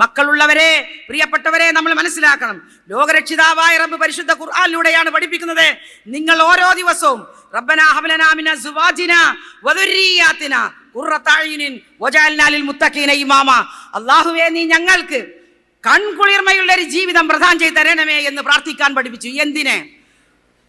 മക്കളുള്ളവരെ പ്രിയപ്പെട്ടവരെ നമ്മൾ മനസ്സിലാക്കണം. ലോകരക്ഷിതാവായ റബ്ബ് പരിശുദ്ധ ഖുർആാനിലൂടെയാണ് പഠിപ്പിക്കുന്നത്. നിങ്ങൾ ഓരോ ദിവസവും റബ്ബന ഹബ്ലനാ മിന സുവാജിന വദുരിയാത്തിന ഖുർറത അയ്യുനിൻ വജഅൽനാ ലിൽ മുത്തഖീന ഇമാമ. അല്ലാഹുവേ നീ ഞങ്ങൾക്ക് കൺകുളിർമയുള്ള ഒരു ജീവിതം പ്രധാനം ചെയ്ത് തരണമേ എന്ന് പ്രാർത്ഥിക്കാൻ പഠിപ്പിച്ചു. എന്തിനെ?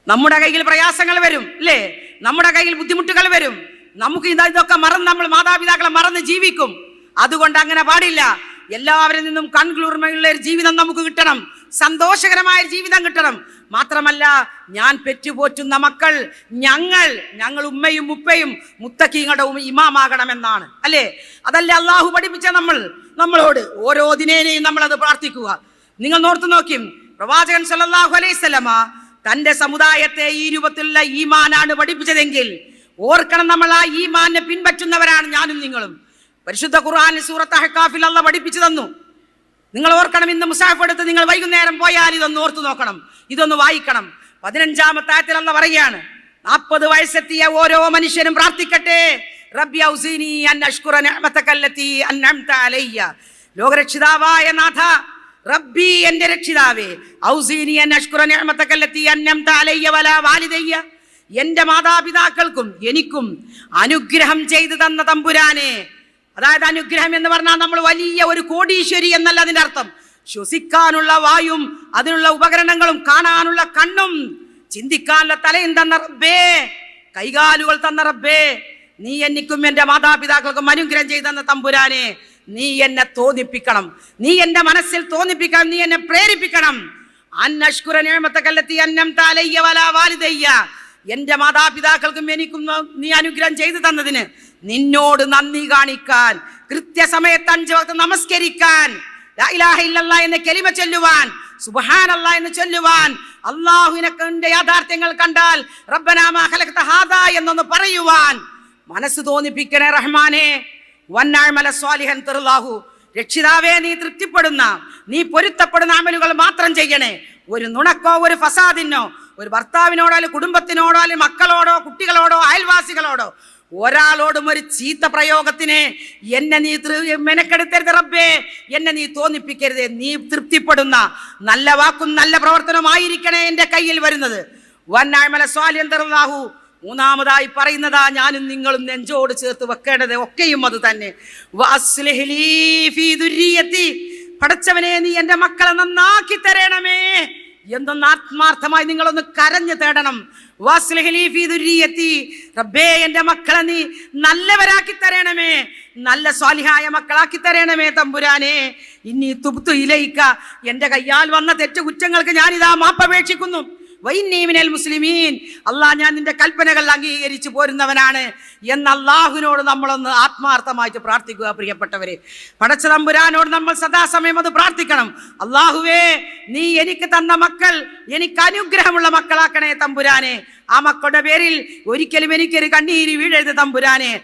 നമ്മുടെ കയ്യിൽ പ്രയാസങ്ങൾ വരും അല്ലേ? നമ്മുടെ കയ്യിൽ ബുദ്ധിമുട്ടുകൾ വരും. നമുക്ക് ഇതാ ഇതൊക്കെ മറന്ന് നമ്മൾ മാതാപിതാക്കളെ മറന്ന് ജീവിക്കും. അതുകൊണ്ട് അങ്ങനെ പാടില്ല. എല്ലാവരിൽ നിന്നും കൺകുളിർമയുള്ള ഒരു ജീവിതം നമുക്ക് കിട്ടണം. സന്തോഷകരമായ ജീവിതം കിട്ടണം. മാത്രമല്ല ഞാൻ പെറ്റുപോറ്റുന്ന മക്കൾ ഞങ്ങൾ ഞങ്ങൾ ഉമ്മയും ഉപ്പയും മുത്തക്കീങ്ങളുടെ ഇമാമാകണമെന്നാണ്. അല്ലേ? അതല്ലേ അള്ളാഹു പഠിപ്പിച്ച നമ്മൾ നമ്മളോട് ഓരോ ദിനേനെയും നമ്മൾ അത് പ്രാർത്ഥിക്കുക. നിങ്ങൾ നോർത്തു നോക്കിയും പ്രവാചകൻ സല്ലാഹു അലൈഹി സ്വലമ തന്റെ സമുദായത്തെ ഈ രൂപത്തിലുള്ള ഈമാനാണ് പഠിപ്പിച്ചതെങ്കിൽ ഓർക്കണം നമ്മൾ ആ ഈമാനെ പിൻപറ്റുന്നവരാണ് ഞാനും നിങ്ങളും. പരിശുദ്ധ ഖുർആൻ സൂറത്ത് അഹ്കാഫിൽ അല്ല പഠിപ്പിച്ചു തന്നു. നിങ്ങൾ ഓർക്കണം ഇന്ന് മുസാഫ് എടുത്ത് നിങ്ങൾ വൈകുന്നേരം പോയാൽ ഇതൊന്ന് ഓർത്തു നോക്കണം. ഇതൊന്ന് വായിക്കണം. പതിനഞ്ചാമത്തെ ആയത്തിൽ അല്ല പറയാണ് നാൽപ്പത് വയസ്സെത്തിയ ഓരോ മനുഷ്യനും പ്രാർത്ഥിക്കട്ടെ. അഷ്കുറ നിഅമതകല്ലതി അൻഅംത അലയ്യ. ലോകരക്ഷിതാവായ നാഥ റബ്ബി എന്റെ രക്ഷിതാവേ. നിഅമതകല്ലതി അൻഅംത അലയ്യ വലാ വാലിദയ്യ. എന്റെ മാതാപിതാക്കൾക്കും എനിക്കും അനുഗ്രഹം ചെയ്തു തന്ന തമ്പുരാനെ. അതായത് അനുഗ്രഹം എന്ന് പറഞ്ഞാൽ നമ്മൾ വലിയ ഒരു കോടീശ്വരി എന്നല്ല അതിന്റെ അർത്ഥം. ശ്വസിക്കാനുള്ള വായും അതിനുള്ള ഉപകരണങ്ങളും കാണാനുള്ള കണ്ണും ചിന്തിക്കാനുള്ള തലയും തന്ന റബ്ബേ കൈകാലുകൾ തന്ന റബ്ബേ നീ എനിക്കും എന്റെ മാതാപിതാക്കൾക്കും അനുഗ്രഹം ചെയ്തു തന്ന തമ്പുരാനെ നീ എന്നെ തോന്നിപ്പിക്കണം. നീ എന്റെ മനസ്സിൽ തോന്നിപ്പിക്കണം നീ എന്നെ പ്രേരിപ്പിക്കണം. അന്നഷ്കുര നിയമത്തക്കല്ലെത്തി അന്നം താലയ്യ വല വാലിദയ്യ. എന്റെ മാതാപിതാക്കൾക്കും എനിക്കും നീ അനുഗ്രഹം ചെയ്തു തന്നതിന് നിന്നോട് നന്ദി കാണിക്കാൻ കൃത്യസമയത്ത് അഞ്ചു വക്ത നമസ്കരിക്കാൻ എന്ന കെലിമ ചൊല്ലുവാൻ സുബ്ഹാനല്ല എന്ന് ചൊല്ലുവാൻ അള്ളാഹുവിനെ യാഥാർത്ഥ്യങ്ങൾ കണ്ടാൽ റബ്ബനാമ ഹാദാ എന്നൊന്ന് പറയുവാൻ. മനസ്സ് തോന്നിപ്പിക്കണേ റഹ്മാനെ. വന്നാഴ്മല സ്വാലിഹൻ തെറുലാഹു രക്ഷിതാവേ നീ തൃപ്തിപ്പെടുന്ന നീ പൊരുത്തപ്പെടുന്ന അമലുകൾ മാത്രം ചെയ്യണേ. ഒരു നുണക്കോ ഒരു ഫസാദിനോ ഒരു ഭർത്താവിനോടോ അല്ലെങ്കിൽ കുടുംബത്തിനോടോ അല്ലെങ്കിൽ മക്കളോടോ കുട്ടികളോടോ അയൽവാസികളോടോ ഒരാളോടും ഒരു ചീത്ത പ്രയോഗത്തിന് എന്നെ നീ മെനക്കെടുത്തരുത് റബ്ബേ എന്നെ നീ തോന്നിപ്പിക്കരുത് നീ തൃപ്തിപ്പെടുന്ന നല്ല വാക്കും നല്ല പ്രവർത്തനമായിരിക്കണേ എന്റെ കയ്യിൽ വരുന്നത് വന്നാഴ്മല സ്വാലിയന്തറാഹു മൂന്നാമതായി പറയുന്നതാ ഞാനും നിങ്ങളും നെഞ്ചോട് ചേർത്ത് വെക്കേണ്ടത് ഒക്കെയും അത് തന്നെ. പടച്ചവനെ നീ എന്റെ മക്കളെ നന്നാക്കി തരണമേ എന്തൊന്ന് ആത്മാർത്ഥമായി നിങ്ങളൊന്ന് കരഞ്ഞു തേടണം. റബ്ബേ എന്റെ മക്കളെ നീ നല്ലവരാക്കി തരണമേ. നല്ല സ്വാലിഹായ മക്കളാക്കി തരണമേ തമ്പുരാനെ. ഇനി തുബ്തു ഇലയിക്ക എന്റെ കയ്യാൽ വന്ന തെറ്റുകുറ്റങ്ങൾക്ക് ഞാനിതാ മാപ്പപേക്ഷിക്കുന്നു. വൈന്നീമിനൽ മുസ്ലിമീൻ. അള്ളാഹ് ഞാൻ നിന്റെ കൽപ്പനകൾ അംഗീകരിച്ചു പോരുന്നവനാണ് എന്ന അള്ളാഹുവിനോട് നമ്മളൊന്ന് ആത്മാർത്ഥമായിട്ട് പ്രാർത്ഥിക്കുക പ്രിയപ്പെട്ടവരെ. പടച്ച തമ്പുരാനോട് നമ്മൾ സദാസമയം അത് പ്രാർത്ഥിക്കണം. അള്ളാഹുവേ നീ എനിക്ക് തന്ന മക്കൾ എനിക്ക് അനുഗ്രഹമുള്ള മക്കളാക്കണേ തമ്പുരാനെ. ആ മക്കളുടെ പേരിൽ ഒരിക്കലും എനിക്കൊരു കണ്ണീര് വീഴരുത് തമ്പുരാനെ.